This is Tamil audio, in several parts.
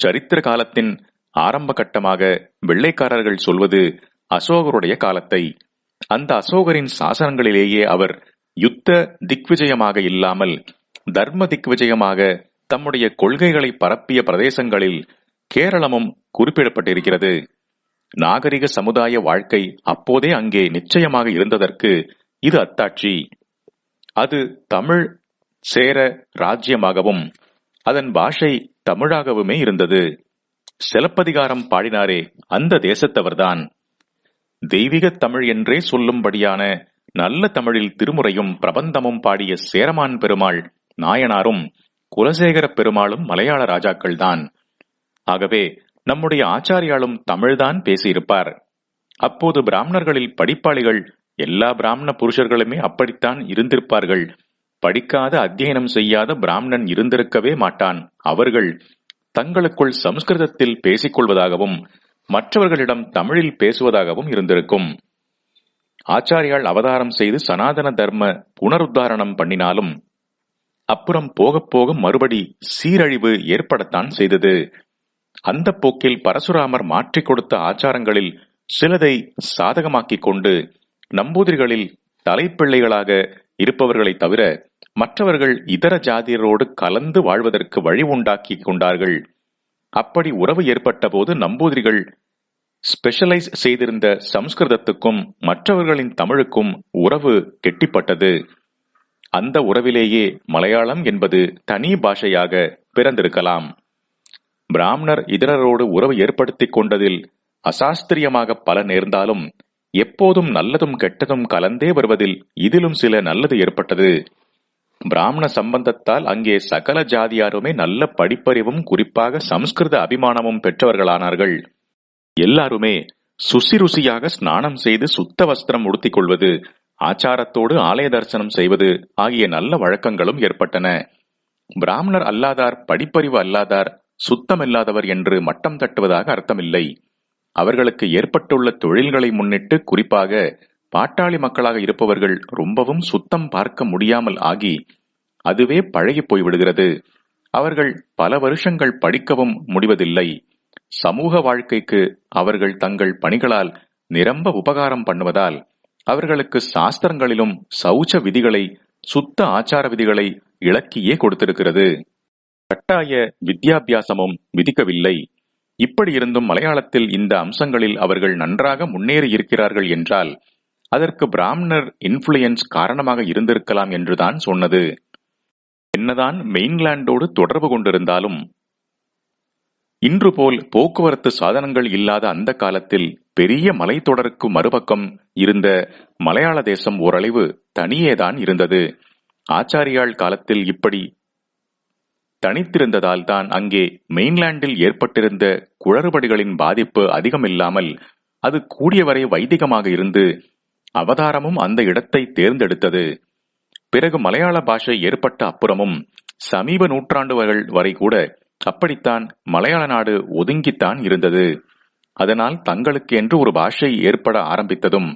சரித்திர காலத்தின் ஆரம்ப கட்டமாக வெள்ளைக்காரர்கள் சொல்வது அசோகருடைய காலத்தை. அந்த அசோகரின் சாசனங்களிலேயே அவர் யுத்த திக்விஜயமாக இல்லாமல் தர்ம திக்விஜயமாக தம்முடைய கொள்கைகளை பரப்பிய பிரதேசங்களில் கேரளமும் குறிப்பிடப்பட்டிருக்கிறது. நாகரிக சமுதாய வாழ்க்கை அப்போதே அங்கே நிச்சயமாக இருந்ததற்கு இது அத்தாட்சி. அது தமிழ் சேர ராஜ்யமாகவும் அதன் பாஷை தமிழாகவுமே இருந்தது. சிலப்பதிகாரம் பாடினாரே அந்த தேசத்தவர்தான். தெய்வீக தமிழ் என்றே சொல்லும்படியான நல்ல தமிழில் திருமுறையும் பிரபந்தமும் பாடிய சேரமான் பெருமாள் நாயனாரும் குலசேகர பெருமாளும் மலையாள ராஜாக்கள்தான். ஆகவே நம்முடைய ஆச்சாரியாலும் தமிழ்தான் பேசியிருப்பார். அப்போது பிராமணர்களில் படிப்பாளிகள் எல்லா பிராமண புருஷர்களுமே அப்படித்தான் இருந்திருப்பார்கள். படிக்காத அத்தியனம் செய்யாத பிராமணன் இருந்திருக்கவே மாட்டான். அவர்கள் தங்களுக்குள் சமஸ்கிருதத்தில் பேசிக் கொள்வதாகவும் மற்றவர்களிடம் தமிழில் பேசுவதாகவும் இருந்திருக்கும். ஆச்சாரியால் அவதாரம் செய்து சனாதன தர்ம புனருத்தாரணம் பண்ணினாலும் அப்புறம் போக போக மறுபடி சீரழிவு ஏற்படத்தான் செய்தது. அந்த போக்கில் பரசுராமர் மாற்றிக் கொடுத்த ஆச்சாரங்களில் சிலதை சாதகமாக்கிக் கொண்டு நம்பூதிரிகளில் தலைப்பிள்ளைகளாக இருப்பவர்களை தவிர மற்றவர்கள் இதர ஜாதியரோடு கலந்து வாழ்வதற்கு வழி உண்டாக்கி கொண்டார்கள். அப்படி உறவு ஏற்பட்ட போது நம்பூதிரிகள் ஸ்பெஷலைஸ் செய்திருந்த சம்ஸ்கிருதத்துக்கும் மற்றவர்களின் தமிழுக்கும் உறவு கெட்டிப்பட்டது. அந்த உறவிலேயே மலையாளம் என்பது தனி பாஷையாக பிறந்திருக்கலாம். பிராமணர் இதரரோடு உறவு ஏற்படுத்திக் கொண்டதில் அசாஸ்திரியமாக பல நேர்ந்தாலும் எப்போதும் நல்லதும் கெட்டதும் கலந்தே வருவதில் இதிலும் சில நல்லது ஏற்பட்டது. பிராமண சம்பந்தத்தால் அங்கே சகல ஜாதியாருமே நல்ல படிப்பறிவும் குறிப்பாக சம்ஸ்கிருத அபிமானமும் பெற்றவர்களானார்கள். எல்லாருமே சுசிருசியாக ஸ்நானம் செய்து சுத்த வஸ்திரம் உடுத்திக் கொள்வது ஆச்சாரத்தோடு ஆலய தரிசனம் செய்வது ஆகிய நல்ல வழக்கங்களும் ஏற்பட்டன. பிராமணர் அல்லாதார் படிப்பறிவு அல்லாதார் சுத்தமில்லாதவர் என்று மட்டம் தட்டுவதாக அர்த்தமில்லை. அவர்களுக்கு ஏற்பட்டுள்ள தொழில்களை முன்னிட்டு குறிப்பாக பாட்டாளி மக்களாக இருப்பவர்கள் ரொம்பவும் சுத்தம் பார்க்க முடியாமல் ஆகி அதுவே பழகி போய்விடுகிறது அவர்கள் பல வருஷங்கள் படிக்கவும் முடிவதில்லை. சமூக வாழ்க்கைக்கு அவர்கள் தங்கள் பணிகளால் நிரம்ப உபகாரம் பண்ணுவதால் அவர்களுக்கு சாஸ்திரங்களிலும் சௌச்ச விதிகளை சுத்த ஆச்சார விதிகளை இலக்கியே கொடுத்திருக்கிறது. கட்டாய வித்யாபியாசமும் விதிக்கவில்லை. இப்படி இருந்தும் மலையாளத்தில் இந்த அம்சங்களில் அவர்கள் நன்றாக முன்னேறி இருக்கிறார்கள் என்றால் அதற்கு பிராமணர் இன்ஃபுளுயன்ஸ் காரணமாக இருந்திருக்கலாம் என்றுதான் சொன்னது. என்னதான் மெயின்லாண்டோடு தொடர்பு கொண்டிருந்தாலும் இன்று போல் போக்குவரத்து சாதனங்கள் இல்லாத அந்த காலத்தில் பெரிய மலைத்தொடருக்கு மறுபக்கம் இருந்த மலையாள தேசம் ஓரளவு தனியேதான் இருந்தது. ஆச்சாரியாள் காலத்தில் இப்படி தனித்திருந்ததால் தான் அங்கே மெயின்லாண்டில் ஏற்பட்டிருந்த குளறுபடிகளின் பாதிப்பு அதிகமில்லாமல் அது கூடியவரை வைதிகமாக இருந்து அவதாரமும் அந்த இடத்தை தேர்ந்தெடுத்தது. பிறகு மலையாள பாஷை ஏற்பட்ட அப்புறமும் சமீப நூற்றாண்டுகள் வரை கூட அப்படித்தான் மலையாள நாடு ஒதுங்கித்தான் இருந்தது. அதனால் தங்களுக்கு என்று ஒரு பாஷை ஏற்பட ஆரம்பித்ததும்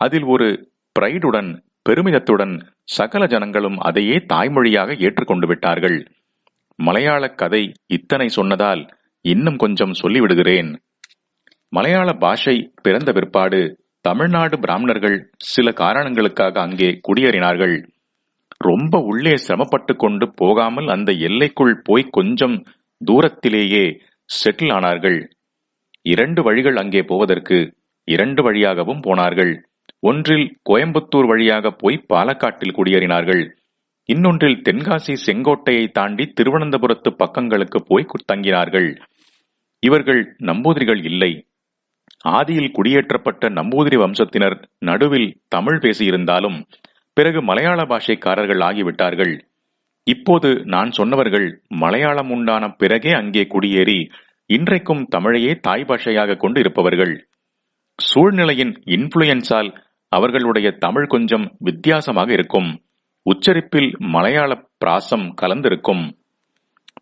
அதில் ஒரு பிரைடுடன் பெருமிதத்துடன் சகல ஜனங்களும் அதையே தாய்மொழியாக ஏற்றுக்கொண்டு விட்டார்கள். மலையாள கதை இத்தனை சொன்னதால் இன்னும் கொஞ்சம் சொல்லிவிடுகிறேன். மலையாள பாஷை பிறந்த பிற்பாடு தமிழ்நாடு பிராமணர்கள் சில காரணங்களுக்காக அங்கே குடியேறினார்கள். ரொம்ப உள்ளே சிரமப்பட்டு கொண்டு போகாமல் அந்த எல்லைக்குள் போய் கொஞ்சம் தூரத்திலேயே செட்டில் ஆனார்கள். இரண்டு வழிகள் அங்கே போவதற்கு இரண்டு வழியாகவும் போனார்கள். ஒன்றில் கோயம்புத்தூர் வழியாக போய் பாலக்காட்டில் குடியேறினார்கள். இன்னொன்றில் தென்காசி செங்கோட்டையை தாண்டி திருவனந்தபுரத்து பக்கங்களுக்கு போய் தங்கினார்கள். இவர்கள் நம்பூதிரிகள் இல்லை. ஆதியில் குடியேற்றப்பட்ட நம்பூதிரி வம்சத்தினர் நடுவில் தமிழ் பேசியிருந்தாலும் பிறகு மலையாள பாஷைக்காரர்கள் ஆகிவிட்டார்கள். இப்போது நான் சொன்னவர்கள் மலையாளம் உண்டான பிறகே அங்கே குடியேறி இன்றைக்கும் தமிழையே தாய் பாஷையாக கொண்டு இருப்பவர்கள். சூழ்நிலையின் இன்ஃபுளுயன்ஸால் அவர்களுடைய தமிழ் கொஞ்சம் வித்தியாசமாக இருக்கும். உச்சரிப்பில் மலையாள பிராசம் கலந்திருக்கும்.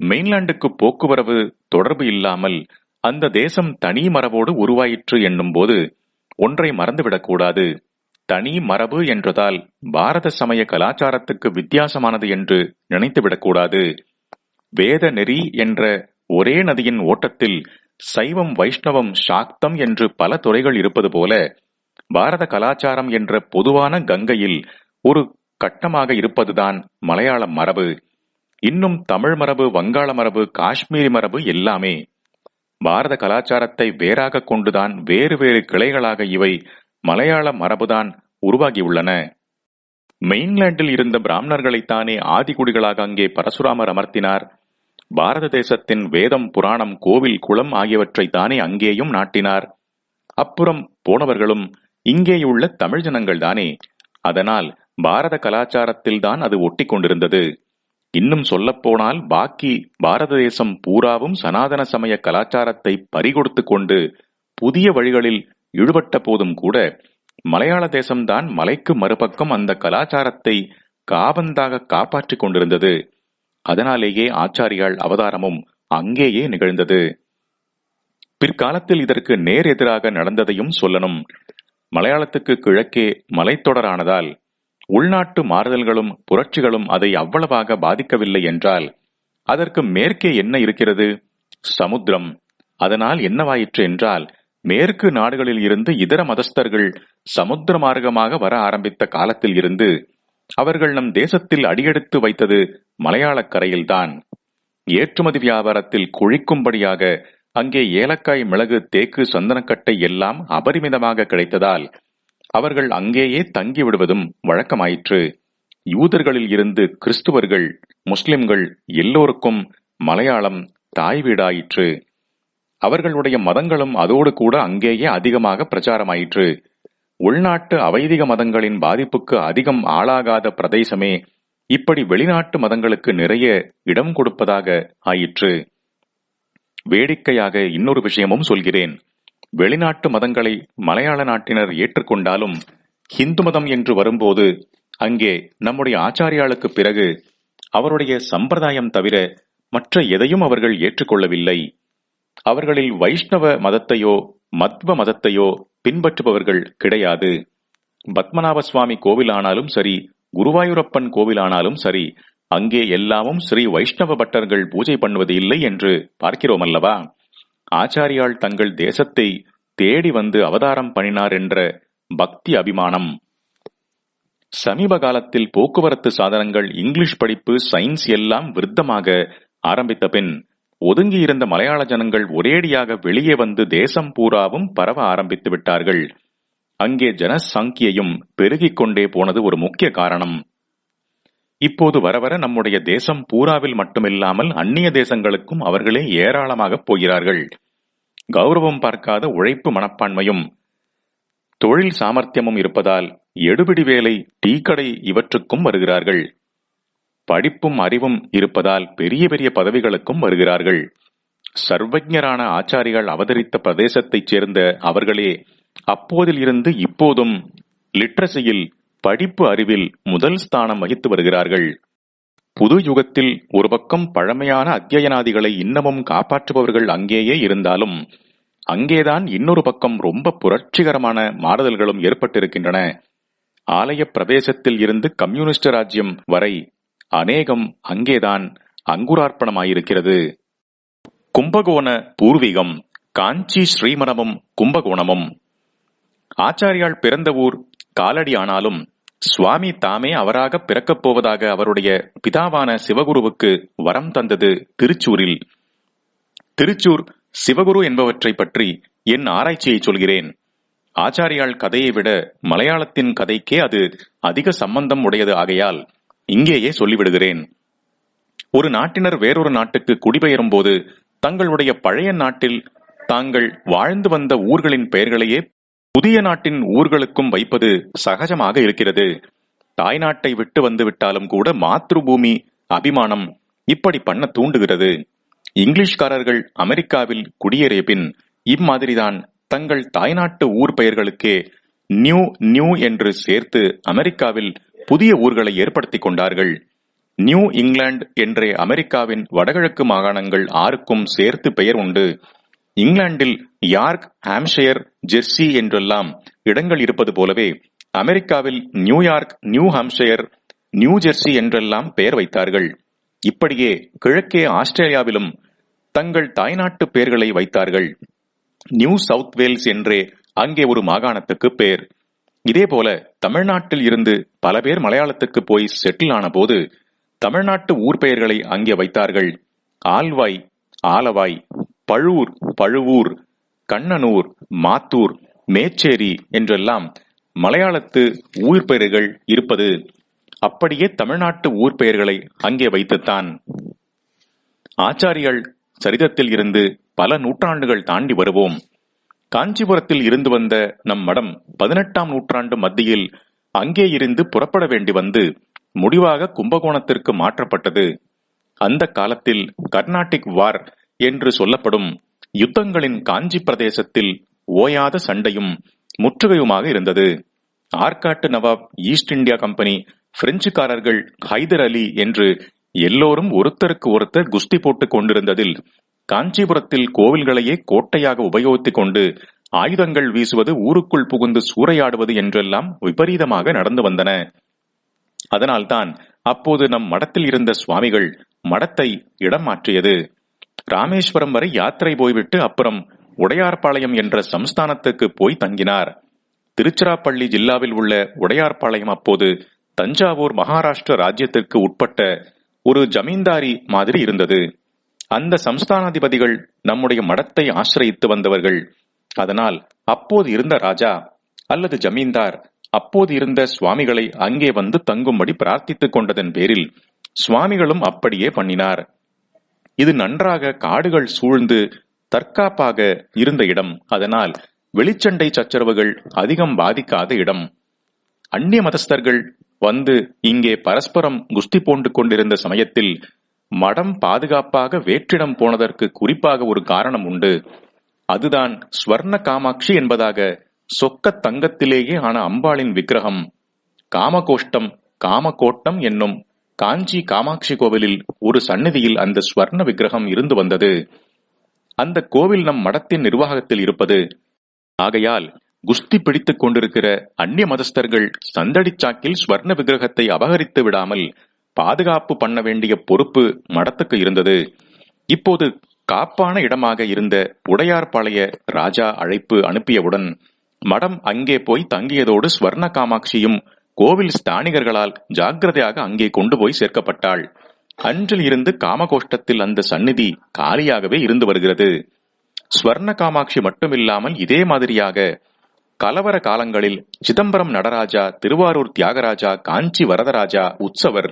மெயின்லாண்டுக்கு போக்குவரவு தொடர்பு இல்லாமல் அந்த தேசம் தனி மரபோடு உருவாயிற்று என்னும்போது ஒன்றை மறந்துவிடக்கூடாது தனி மரபு என்றதால் பாரத சமய கலாச்சாரத்துக்கு வித்தியாசமானது என்று நினைத்துவிடக்கூடாது வேத நெறி என்ற ஒரே நதியின் ஓட்டத்தில் சைவம் வைஷ்ணவம் சாக்தம் என்று பல துறைகள் இருப்பது போல பாரத கலாச்சாரம் என்ற பொதுவான கங்கையில் ஒரு கட்டமாக இருப்பதுதான் மலையாள மரபு. இன்னும் தமிழ் மரபு வங்காள மரபு காஷ்மீரி மரபு எல்லாமே பாரத கலாச்சாரத்தை வேறாக கொண்டுதான் வேறு வேறு கிளைகளாக இவை மலையாள மரபுதான் உருவாகியுள்ளன. மெயின்லாண்டில் இருந்த பிராமணர்களைத்தானே ஆதிகுடிகளாக அங்கே பரசுராமர் அமர்த்தினார். பாரத தேசத்தின் வேதம் புராணம் கோவில் குளம் ஆகியவற்றை தானே அங்கேயும் நாட்டினார். அப்புறம் போனவர்களும் இங்கேயுள்ள தமிழ் ஜனங்கள் தானே அதனால் பாரத கலாச்சாரத்தில் தான் அது ஒட்டி கொண்டிருந்தது இன்னும் சொல்லப்போனால் பாக்கி பாரத தேசம் பூராவும் சனாதன சமய கலாச்சாரத்தை பறிகொடுத்து கொண்டு புதிய வழிகளில் ஈடுபட்ட போதும் கூட மலையாள தேசம்தான் மலைக்கு மறுபக்கம் அந்த கலாச்சாரத்தை காபந்தாக காப்பாற்றிக் கொண்டிருந்தது. அதனாலேயே ஆச்சாரியால் அவதாரமும் அங்கேயே நிகழ்ந்தது. பிற்காலத்தில் இதற்கு நேர் எதிராக நடந்ததையும் சொல்லணும். மலையாளத்துக்கு கிழக்கே மலைத்தொடரானதால் உள்நாட்டு மாறுதல்களும் புரட்சிகளும் அதை அவ்வளவாக பாதிக்கவில்லை என்றால் அதற்கு மேற்கே என்ன இருக்கிறது? சமுத்திரம். அதனால் என்னவாயிற்று என்றால் மேற்கு நாடுகளில் இருந்து இதர மதஸ்தர்கள் சமுத்திர மார்க்கமாக வர ஆரம்பித்த காலத்தில் இருந்து அவர்கள் நம் தேசத்தில் அடியெடுத்து வைத்தது மலையாளக் கரையில்தான். ஏற்றுமதி வியாபாரத்தில் குழிக்கும்படியாக அங்கே ஏலக்காய் மிளகு தேக்கு சந்தனக்கட்டை எல்லாம் அபரிமிதமாக கிடைத்ததால் அவர்கள் அங்கேயே தங்கி விடுவதும் வழக்கமாயிற்று. யூதர்களில் இருந்து கிறிஸ்துவர்கள் முஸ்லிம்கள் எல்லோருக்கும் மலையாளம் தாய் வீடாயிற்று. அவர்களுடைய மதங்களும் அதோடு கூட அங்கேயே அதிகமாக பிரச்சாரமாயிற்று. உள்நாட்டு அவைதிக மதங்களின் பாதிப்புக்கு அதிகம் ஆளாகாத பிரதேசமே இப்படி வெளிநாட்டு மதங்களுக்கு நிறைய இடம் கொடுப்பதாக ஆயிற்று. வேடிக்கையாக இன்னொரு விஷயமும் சொல்கிறேன். வெளிநாட்டு மதங்களை மலையாள நாட்டினர் ஏற்றுக்கொண்டாலும் ஹிந்து மதம் என்று வரும்போது அங்கே நம்முடைய ஆச்சாரியாளுக்கு பிறகு அவருடைய சம்பிரதாயம் தவிர மற்ற எதையும் அவர்கள் ஏற்றுக்கொள்ளவில்லை. அவர்களில் வைஷ்ணவ மதத்தையோ மத்வ மதத்தையோ பின்பற்றுபவர்கள் கிடையாது. பத்மநாப சுவாமி கோவிலானாலும் சரி குருவாயூரப்பன் கோவிலானாலும் சரி அங்கே எல்லாமும் ஸ்ரீ வைஷ்ணவ பட்டர்கள் பூஜை பண்ணுவது இல்லை என்று பார்க்கிறோம் அல்லவா ஆச்சாரியால் தங்கள் தேசத்தை தேடி வந்து அவதாரம் பண்ணினார் என்ற பக்தி அபிமானம். சமீப காலத்தில் போக்குவரத்து சாதனங்கள் இங்கிலீஷ் படிப்பு சயின்ஸ் எல்லாம் விருத்தமாக ஆரம்பித்த பின் ஒதுங்கியிருந்த மலையாள ஜனங்கள் ஒரேடியாக வெளியே வந்து தேசம் பூராவும் பரவ ஆரம்பித்து விட்டார்கள். அங்கே ஜனசங்கியையும் பெருகிக் கொண்டே போனது ஒரு முக்கிய காரணம். இப்போது வர வர நம்முடைய தேசம் பூராவில் மட்டுமில்லாமல் அந்நிய தேசங்களுக்கும் அவர்களே ஏராளமாக போகிறார்கள். கௌரவம் பார்க்காத உழைப்பு மனப்பான்மையும் தொழில் சாமர்த்தியமும் இருப்பதால் எடுபிடி வேலை டீ கடை இவற்றுக்கும் வருகிறார்கள். படிப்பும் அறிவும் இருப்பதால் பெரிய பெரிய பதவிகளுக்கும் வருகிறார்கள். சர்வஜரான ஆச்சாரிகள் அவதரித்த பிரதேசத்தைச் சேர்ந்த அவர்களே அப்போதில் இருந்து இப்போதும் லிட்ரஸியில் படிப்பு அறிவில் முதல் ஸ்தானம் வகித்து வருகிறார்கள். புது யுகத்தில் ஒரு பக்கம் பழமையான அத்தியனாதிகளை இன்னமும் காப்பாற்றுபவர்கள் அங்கேயே இருந்தாலும் அங்கேதான் இன்னொரு பக்கம் ரொம்ப புரட்சிகரமான மாறுதல்களும் ஏற்பட்டிருக்கின்றன. ஆலய பிரதேசத்தில் இருந்து கம்யூனிஸ்ட் ராஜ்யம் வரை அநேகம் அங்கேதான் அங்குரார்ப்பணமாயிருக்கிறது. கும்பகோண பூர்வீகம் காஞ்சி ஸ்ரீமணமும் கும்பகோணமும். ஆச்சாரியால் பிறந்த ஊர் காலடி ஆனாலும் சுவாமி தாமே அவராக பிறக்கப் போவதாக அவருடைய பிதாவான சிவகுருவுக்கு வரம் தந்தது திருச்சூரில். திருச்சூர் சிவகுரு என்பவற்றை பற்றி என் ஆராய்ச்சியை சொல்கிறேன். ஆச்சாரியால் கதையை விட மலையாளத்தின் கதைக்கே அது அதிக சம்பந்தம் உடையது ஆகையால் இங்கேயே சொல்லிவிடுகிறேன். ஒரு நாட்டினர் வேறொரு நாட்டுக்கு குடிபெயரும் போது தங்களுடைய பழைய நாட்டில் தாங்கள் வாழ்ந்து வந்த ஊர்களின் பெயர்களையே புதிய நாட்டின் ஊர்களுக்கும் வைப்பது சகஜமாக இருக்கிறது. தாய்நாட்டை விட்டு வந்து விட்டாலும் கூட மாத்ருபூமி அபிமானம் இப்படி பண்ண தூண்டுகிறது. இங்கிலீஷ்காரர்கள் அமெரிக்காவில் குடியேறிய பின் இம்மாதிரிதான் தங்கள் தாய்நாட்டு ஊர் பெயர்களுக்கே நியூ நியூ என்று சேர்த்து அமெரிக்காவில் புதிய ஊர்களை ஏற்படுத்திக் கொண்டார்கள். நியூ இங்கிலாந்து என்றே அமெரிக்காவின் வடகிழக்கு மாகாணங்கள் ஆறுக்கும் சேர்த்து பெயர் உண்டு. இங்கிலாந்தில் யார்க் ஹாம்ஷயர் ஜெர்சி என்றெல்லாம் இடங்கள் இருப்பது போலவே அமெரிக்காவில் New York New Hampshire New Jersey என்றெல்லாம் பெயர் வைத்தார்கள். இப்படியே கிழக்கே ஆஸ்திரேலியாவிலும் தங்கள் தாய்நாட்டு பெயர்களை வைத்தார்கள். நியூ சவுத் வேல்ஸ் என்றே அங்கே ஒரு மாகாணத்துக்கு பெயர். இதேபோல தமிழ்நாட்டில் இருந்து பல பேர் மலையாளத்துக்கு போய் செட்டில் ஆன போது தமிழ்நாட்டு ஊர் பெயர்களை அங்கே வைத்தார்கள். ஆல்வாய் ஆலவாய் பழுவூர் பழுவூர் கண்ணனூர் மாத்தூர் மேச்சேரி என்றெல்லாம் மலையாளத்து ஊர் பெயர்கள் இருப்பது. அப்படியே தமிழ்நாட்டு ஊர் பெயர்களை அங்கே வைத்துத்தான். ஆச்சாரியால் சரிதத்தில் இருந்து பல நூற்றாண்டுகள் தாண்டி வருவோம். காஞ்சிபுரத்தில் இருந்து வந்த நம் மடம் பதினெட்டாம் நூற்றாண்டு மத்தியில் அங்கே இருந்து புறப்பட வேண்டி வந்து முடிவாக கும்பகோணத்திற்கு மாற்றப்பட்டது. அந்த காலத்தில் கர்நாடிக் வார் என்று சொல்லப்படும் யுத்தங்களின் காஞ்சி பிரதேசத்தில் ஓயாத சண்டையும் முற்றுகையுமாக இருந்தது. ஆர்காட்டு நவாப் ஈஸ்ட் இந்தியா கம்பெனி பிரெஞ்சுக்காரர்கள் ஹைதர் அலி என்று எல்லோரும் ஒருத்தருக்கு ஒருத்தர் குஸ்தி போட்டுக் கொண்டிருந்ததில் காஞ்சிபுரத்தில் கோவில்களையே கோட்டையாக உபயோகித்துக் கொண்டு ஆயுதங்கள் வீசுவது ஊருக்குள் புகுந்து சூறையாடுவது என்றெல்லாம் விபரீதமாக நடந்து வந்தன. அதனால்தான் அப்போது நம் மடத்தில் இருந்த சுவாமிகள் மடத்தை இடம் மாற்றியது. ராமேஸ்வரம் வரை யாத்திரை போய்விட்டு அப்புறம் உடையார்பாளையம் என்ற சம்ஸ்தானத்துக்கு போய் தங்கினார். திருச்சிராப்பள்ளி ஜில்லாவில் உள்ள உடையார்பாளையம் அப்போது தஞ்சாவூர் மகாராஷ்டிர ராஜ்யத்திற்கு உட்பட்ட ஒரு ஜமீன்தாரி மாதிரி இருந்தது. அந்த சம்ஸ்தானாதிபதிகள் நம்முடைய மடத்தை ஆசிரயித்து வந்தவர்கள். அதனால் அப்போது இருந்த ராஜா அல்லது ஜமீன்தார் அப்போது இருந்த சுவாமிகளை அங்கே வந்து தங்கும்படி பிரார்த்தித்துக் கொண்டதன் பேரில் சுவாமிகளும் அப்படியே பண்ணினார். இது நன்றாக காடுகள் சூழ்ந்து தற்காப்பாக இருந்த இடம். அதனால் வெளிச்சண்டை சச்சரவுகள் அதிகம் பாதிக்காத இடம். அந்நிய மதஸ்தர்கள் வந்து இங்கே பரஸ்பரம் குஸ்தி போண்டு கொண்டிருந்த சமயத்தில் மடம் பாதுகாப்பாக வேற்றிடம் போனதற்கு குறிப்பாக ஒரு காரணம் உண்டு. அதுதான் ஸ்வர்ண காமாட்சி என்பதாக சொக்க தங்கத்திலேயே ஆன அம்பாளின் விக்கிரகம். காமகோஷ்டம் காமகோட்டம் என்னும் காஞ்சி காமாட்சி கோவிலில் ஒரு சந்நிதியில் அந்த ஸ்வர்ண விக்கிரகம் இருந்து வந்தது. அந்த கோவில் நம் மடத்தின் நிர்வாகத்தில் இருப்பது. ஆகையால் குஸ்தி பிடித்துக் கொண்டிருக்கிற அந்நிய மதஸ்தர்கள் சந்தடி சாக்கில் ஸ்வர்ண விக்கிரகத்தை அபகரித்து விடாமல் பாதுகாப்பு பண்ண வேண்டிய பொறுப்பு மடத்துக்கு இருந்தது. இப்போது காப்பான இடமாக இருந்த உடையார்பாளைய ராஜா அழைப்பு அனுப்பியவுடன் மடம் அங்கே போய் தங்கியதோடு ஸ்வர்ண காமாட்சியும் கோவில் ஸ்தானிகர்களால் ஜாக்கிரதையாக அங்கே கொண்டு போய் சேர்க்கப்பட்டாள். அன்றில் இருந்து காமகோஷ்டத்தில் அந்த சந்நிதி காலியாகவே இருந்து வருகிறது. ஸ்வர்ண காமாட்சி மட்டுமில்லாமல் இதே மாதிரியாக கலவர காலங்களில் சிதம்பரம் நடராஜா திருவாரூர் தியாகராஜா காஞ்சி வரதராஜா உற்சவர்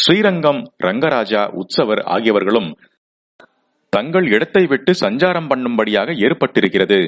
ஸ்ரீரங்கம் ரங்கராஜா உற்சவர் ஆகியவர்களும் தங்கள் இடத்தை விட்டு சஞ்சாரம் பண்ணும்படியாக ஏற்பட்டிருக்கிறது.